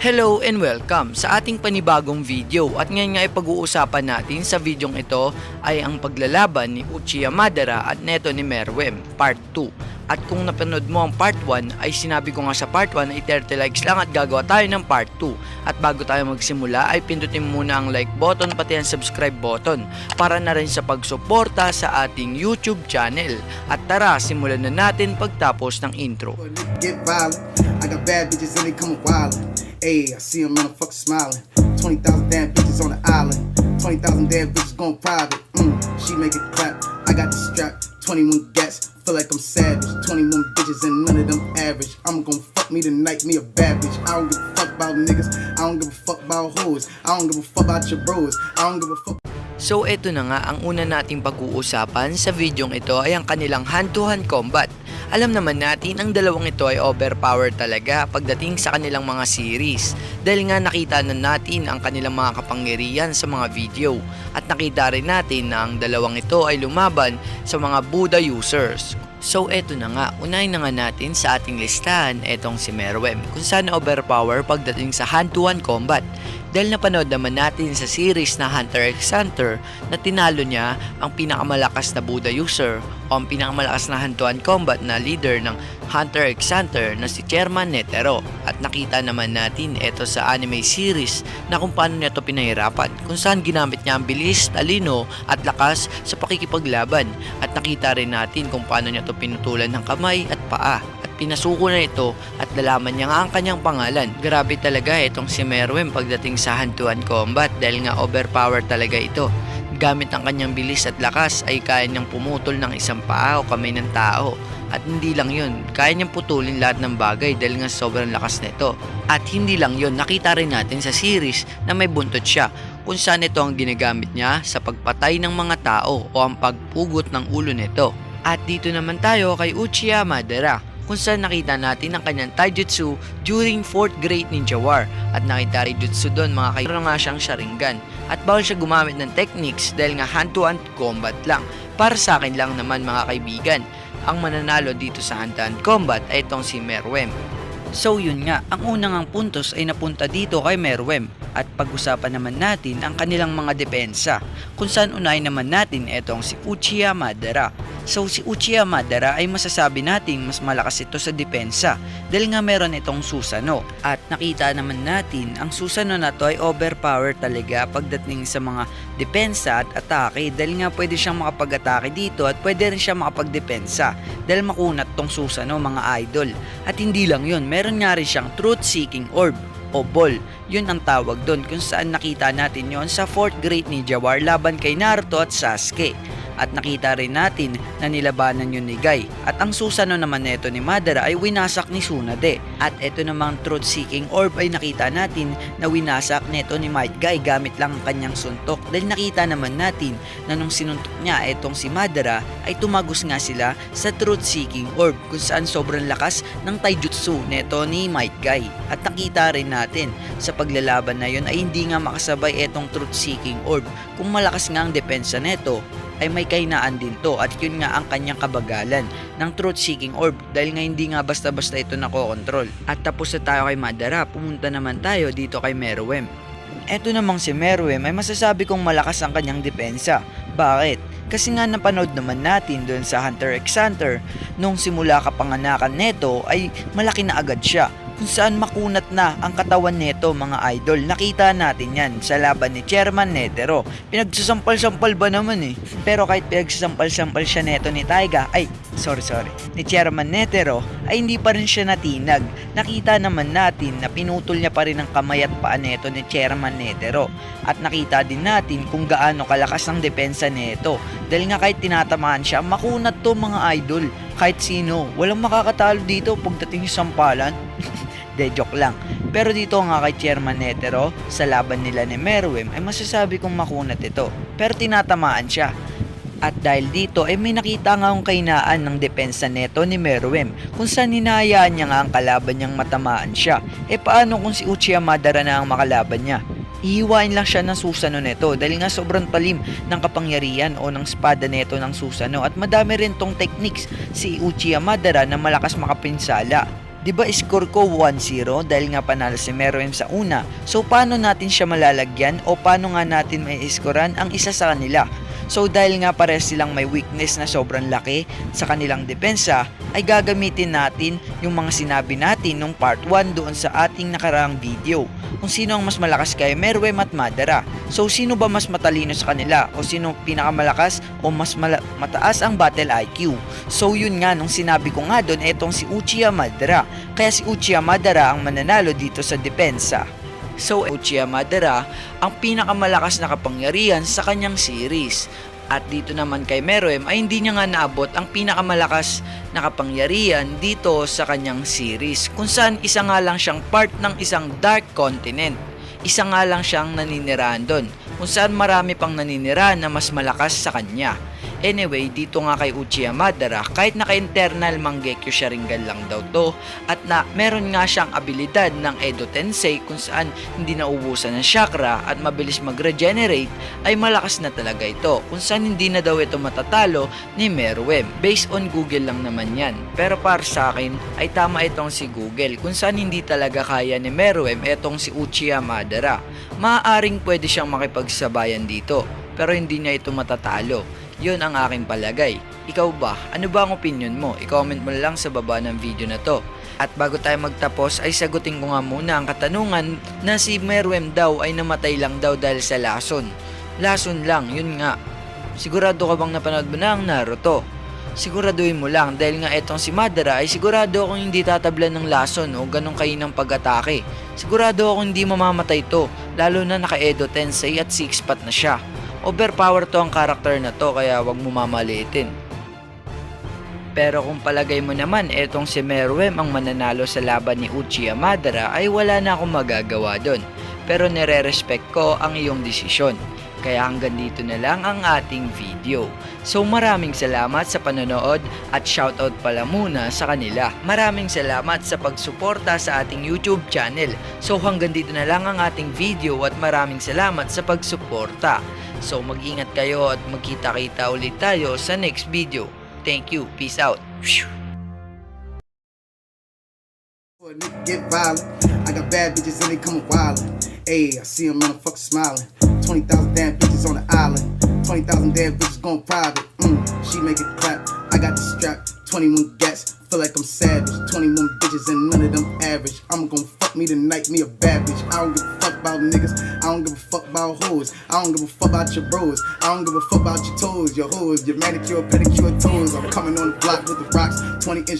Hello and welcome sa ating panibagong video. At ngayon nga ay pag-uusapan natin sa videong ito ay ang paglalaban ni Uchiha Madara at neto ni Merwem part 2 at kung napanood mo ang part 1 ay sinabi ko nga sa part 1 ay 30 likes lang at gagawa tayo ng part 2 at bago tayo magsimula ay pindutin muna ang like button pati ang subscribe button para na rin sa pagsuporta sa ating YouTube channel. At tara simulan na natin pagtapos ng intro. Get violent. I got bad bitches and they come wildin'. Ayy, I see them motherfuckers smiling. 20,000 damn bitches on the island. 20,000 damn bitches going private. Mm, she make it clap. I got the strap. 21 gats. Feel like I'm savage. 21 bitches and none of them average. I'm gonna fuck me tonight, me a bad bitch. I don't give a fuck about niggas. I don't give a fuck about hoes. I don't give a fuck about your bros. I don't give a fuck. So eto na nga ang una nating pag-uusapan sa videong ito ay ang kanilang hand-to-hand combat. Alam naman natin ang dalawang ito ay overpowered talaga pagdating sa kanilang mga series dahil nga nakita na natin ang kanilang mga kapangyarihan sa mga video at nakita rin natin na ang dalawang ito ay lumaban sa mga Buddha users. So eto na nga, unahin na nga natin sa ating listahan etong si Merwem kung saan overpower pagdating sa hand-to-hand combat dahil napanood naman natin sa series na Hunter x Hunter na tinalo niya ang pinakamalakas na Buddha user o ang pinakamalakas na hand-to-hand combat na leader ng Hunter x Hunter na si Chairman Netero. At nakita naman natin ito sa anime series na kung paano niya ito pinahirapan kung saan ginamit niya ang bilis, talino at lakas sa pakikipaglaban. At nakita rin natin kung paano niya ito pinutulan ng kamay at paa. At pinasuko na ito at nalaman niya nga ang kanyang pangalan. Grabe talaga itong si Merwem pagdating sa hand-to-hand combat dahil nga overpower talaga ito. Gamit ang kanyang bilis at lakas ay kaya niyang pumutol ng isang paa o kamay ng tao. At hindi lang yun, kaya niyang putulin lahat ng bagay dahil nga sobrang lakas nito. At hindi lang yun, nakita rin natin sa series na may buntot siya kung saan ito ang ginagamit niya sa pagpatay ng mga tao o ang pagpugot ng ulo nito. At dito naman tayo kay Uchiha Madara kung saan nakita natin ang kanyang taijutsu during 4th Great Ninja War. At nakita rin jutsu doon mga kaibigan nga siyang Sharingan. At bawal siya gumamit ng techniques dahil nga hand-to-hand combat lang. Para sa akin lang naman mga kaibigan ang mananalo dito sa hand-to-hand combat ay itong si Merwem. So yun nga, ang unang ang puntos ay napunta dito kay Merwem at pag-usapan naman natin ang kanilang mga depensa. Kung saan unahin naman natin etong si Uchiha Madara. So si Uchiha Madara ay masasabi nating mas malakas ito sa depensa dahil nga meron itong Susano. At nakita naman natin ang Susano na to ay overpower talaga pagdating sa mga depensa at atake dahil nga pwede siyang makapag-atake dito at pwede rin siya makapag-depensa dahil makunat tong Susano mga idol. At hindi lang yun meron nga rin siyang truth seeking orb o ball. Yun ang tawag doon kung saan nakita natin yon sa 4th Great Ninja War laban kay Naruto at Sasuke. At nakita rin natin na nilabanan yun ni Guy. At ang susano naman neto ni Madara ay winasak ni Tsunade. At ito namang truth seeking orb ay nakita natin na winasak neto ni Might Guy gamit lang ang kanyang suntok. Dahil nakita naman natin na nung sinuntok niya itong si Madara ay tumagos nga sila sa truth seeking orb kung saan sobrang lakas ng taijutsu neto ni Might Guy. At nakita rin natin sa paglalaban na yun ay hindi nga makasabay itong truth seeking orb. Kung malakas nga ang depensa neto ay may kainaan din to at yun nga ang kanyang kabagalan ng truth seeking orb dahil nga hindi nga basta-basta ito nakokontrol. At tapos na tayo kay Madara, pumunta naman tayo dito kay Meruem. Eto namang si Meruem ay masasabi kong malakas ang kanyang depensa. Bakit? Kasi nga napanood naman natin doon sa Hunter x Hunter, nung simula kapanganakan neto ay malaki na agad siya kung saan makunat na ang katawan neto mga idol. Nakita natin yan sa laban ni Chairman Netero. Pinagsasampal-sampal ba naman eh. Pero kahit pinagsasampal-sampal siya neto ni Taiga, ay sorry sorry, ni Chairman Netero ay hindi pa rin siya natinag. Nakita naman natin na pinutol niya pa rin ang kamay at paa neto ni Chairman Netero. At nakita din natin kung gaano kalakas ang depensa neto. Dahil nga kahit tinatamaan siya, makunat to mga idol. Kahit sino, walang makakatalo dito pagdating sa sampalan. De joke lang. Pero dito nga kay Chairman Netero, sa laban nila ni Merwem ay masasabi kong makunat ito. Pero tinatamaan siya. At dahil dito ay may nakita nga akong kainaan ng depensa neto ni Merwem kung saan hinahayaan niya nga ang kalaban niyang matamaan siya. E paano kung si Uchiha Madara na ang makalaban niya? Ihiwain lang siya ng Susano neto dahil nga sobrang talim ng kapangyarihan o ng espada neto ng Susano at madami rin tong techniques si Uchiha Madara na malakas makapinsala. Di ba score ko 1-0 dahil nga panalo si Meruem sa una? So paano natin siya malalagyan o paano nga natin may iskoran ang isa sa kanila? So dahil nga pares silang may weakness na sobrang laki sa kanilang depensa, ay gagamitin natin yung mga sinabi natin nung part 1 doon sa ating nakaraang video. Kung sino ang mas malakas kay Meruem at Madara. So sino ba mas matalino sa kanila o sino pinakamalakas o mas mala- mataas ang battle IQ? So yun nga nung sinabi ko nga doon etong si Uchiha Madara. Kaya si Uchiha Madara ang mananalo dito sa depensa. So Uchiha Madara ang pinakamalakas na kapangyarihan sa kanyang series. At dito naman kay Meruem ay hindi niya nga naabot ang pinakamalakas na kapangyarihan dito sa kanyang series kung saan isa nga lang siyang part ng isang dark continent. Isa nga lang siyang naninirahan doon kung saan marami pang naninirahan na mas malakas sa kanya. Anyway, dito nga kay Uchiha Madara, kahit naka-internal Mangekyo Sharingan lang daw to, at na meron nga siyang abilidad ng Edo Tensei kung saan hindi naubusan ng chakra at mabilis mag-regenerate, ay malakas na talaga ito, kung saan hindi na daw ito matatalo ni Meruem. Based on Google lang naman yan. Pero para sa akin, ay tama itong si Google, kung saan hindi talaga kaya ni Meruem etong si Uchiha Madara. Maaaring pwede siyang makipagsabayan dito, pero hindi niya ito matatalo. Yun ang aking palagay. Ikaw ba? Ano ba ang opinion mo? I-comment mo lang sa baba ng video na to. At bago tayo magtapos ay sagutin ko nga muna ang katanungan na si Meruem daw ay namatay lang daw dahil sa lason. Lason lang, yun nga. Sigurado ka bang napanood mo na ang Naruto? Siguraduhin mo lang dahil nga etong si Madara ay sigurado akong hindi tatablan ng lason o ganong kainang pag-atake. Sigurado akong hindi mamamatay to, lalo na naka-Edo Tensei at 6 pat na siya. Overpower to ang karakter na to kaya wag mo mamaliitin. Pero kung palagay mo naman etong si Meruem ang mananalo sa laban ni Uchiha Madara ay wala na akong magagawa doon. Pero nire-respect ko ang iyong desisyon. Kaya hanggang dito na lang ang ating video. So maraming salamat sa panonood at shoutout pala muna sa kanila. Maraming salamat sa pagsuporta sa ating YouTube channel. So hanggang dito na lang ang ating video at maraming salamat sa pagsuporta. So mag-ingat kayo at magkita-kita ulit tayo sa next video. Thank you. Peace out. Ayy, I see them fucking smiling. 20,000 damn bitches on the island. 20,000 damn bitches going private. Mm, she make it clap. I got the strap. 21 gats. Feel like I'm savage. 21 bitches and none of them average. I'm gonna fuck me tonight, me a bad bitch. I don't give a fuck about niggas. I don't give a fuck about hoes. I don't give a fuck about your bros. I don't give a fuck about your toes, your hoes, your manicure, pedicure toes. I'm coming on the block with the rocks. 20 inch